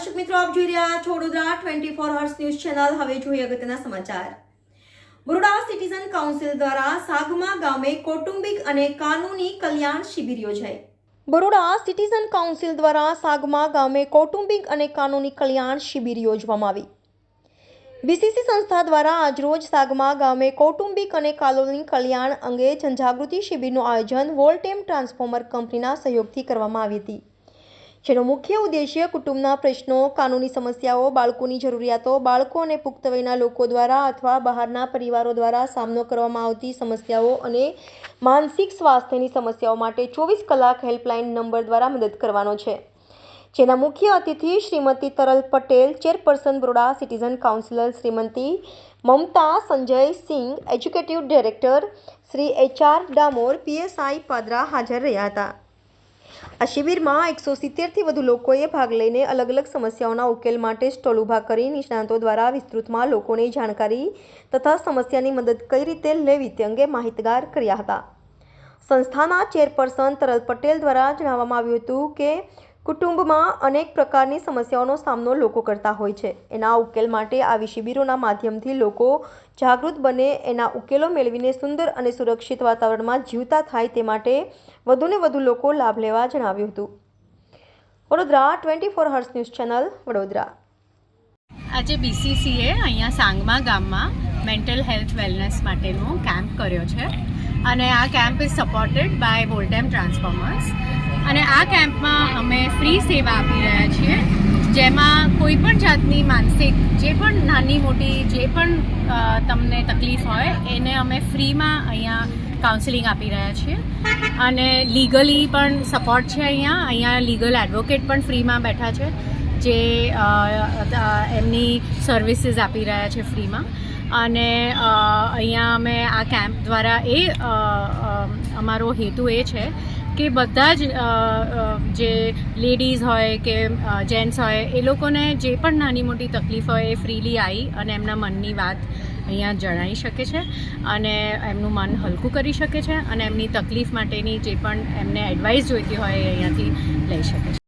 છો Vadodara twenty four hours news channel. હવે જોઈએ અગત્યના સમાચાર. બરોડા સિટીઝન કાઉન્સિલ દ્વારા સાગમા ગામે કૌટુંબિક અને કાનૂની કલ્યાણ શિબિર યોજાઈ. બરોડા સિટીઝન કાઉન્સિલ દ્વારા સાગમા ગામે કૌટુંબિક અને કાનૂની કલ્યાણ શિબિર યોજવામાં આવી. બીસીસી સંસ્થા દ્વારા આજરોજ સાગમા ગામે કૌટુંબિક અને કાનૂની કલ્યાણ અંગે જનજાગૃતિ શિબિરનું આયોજન વોલ્ટેમ ટ્રાન્સફોર્મર કંપનીના સહયોગથી કરવામાં આવી હતી. જેનો મુખ્ય ઉદ્દેશ્ય કુટુંબના પ્રશ્નો, કાનૂની સમસ્યાઓ, બાળકોની જરૂરિયાતો, બાળકો અને પુખ્ત વયના લોકો દ્વારા અથવા બહારના પરિવારો દ્વારા સામનો કરવામાં આવતી સમસ્યાઓ અને માનસિક સ્વાસ્થ્યની સમસ્યાઓ માટે ચોવીસ કલાક હેલ્પલાઇન નંબર દ્વારા મદદ કરવાનો છે. જેના મુખ્ય અતિથિ Shrimati Taral Patel, chairperson Baroda, citizen councillor Shrimati Mamta Sanjay Singh, executive director Shri HR Damor PSI Padra હાજર રહ્યા હતા. આ શિબિરમાં એકસો સિત્તેરથી વધુ લોકોએ ભાગ લઈને અલગ અલગ સમસ્યાઓના ઉકેલ માટે સ્ટોલ ઊભા કરી નિષ્ણાંતો દ્વારા વિસ્તૃતમાં લોકોને જાણકારી તથા સમસ્યાની મદદ કઈ રીતે લેવી તે અંગે માહિતગાર કર્યા હતા. સંસ્થાના ચેરપર્સન તરલ પટેલ દ્વારા જણાવવામાં આવ્યું હતું કે કુટુંબમાં અનેક પ્રકારની સમસ્યાઓનો સામનો લોકો કરતા હોય છે. એના ઉકેલ માટે આવી શિબિરોના માધ્યમથી લોકો જાગૃત બને, એના ઉકેલો મેળવીને સુંદર અને સુરક્ષિત વાતાવરણમાં જીવતા થાય તે માટે વધુને વધુ લોકો લાભ લેવા જણાવ્યું હતું. Vadodara twenty four hours news channel, Vadodara. આજે બીસીસીએ અહીંયા સાંગમા ગામમાં મેન્ટલ હેલ્થ વેલનેસ માટેનો કેમ્પ કર્યો છે. અને આ camp is supported by Voltamp transformers અને આ કેમ્પમાં અમે ફ્રી સેવા આપી રહ્યા છીએ, જેમાં કોઈ પણ જાતની માનસિક, જે પણ નાની મોટી, જે પણ તમને તકલીફ હોય, એને અમે ફ્રીમાં અહીંયા કાઉન્સિલિંગ આપી રહ્યા છીએ. અને લીગલી પણ સપોર્ટ છે અહીંયા અહીંયા લીગલ એડવોકેટ પણ ફ્રીમાં બેઠા છે, જે એમની સર્વિસીસ આપી રહ્યા છે ફ્રીમાં. અને અહીંયા અમે આ કેમ્પ દ્વારા એ અમારો હેતુ એ છે કે બધા જ જે લેડીઝ હોય કે જેન્ટ્સ હોય, એ લોકોને જે પણ નાની મોટી તકલીફ હોય એ ફ્રીલી આવી અને એમના મનની વાત અહીંયા જણાવી શકે છે અને એમનું મન હલકું કરી શકે છે અને એમની તકલીફ માટેની જે પણ એમને એડવાઇસ જોઈતી હોય એ અહીંયાથી લઈ શકે છે.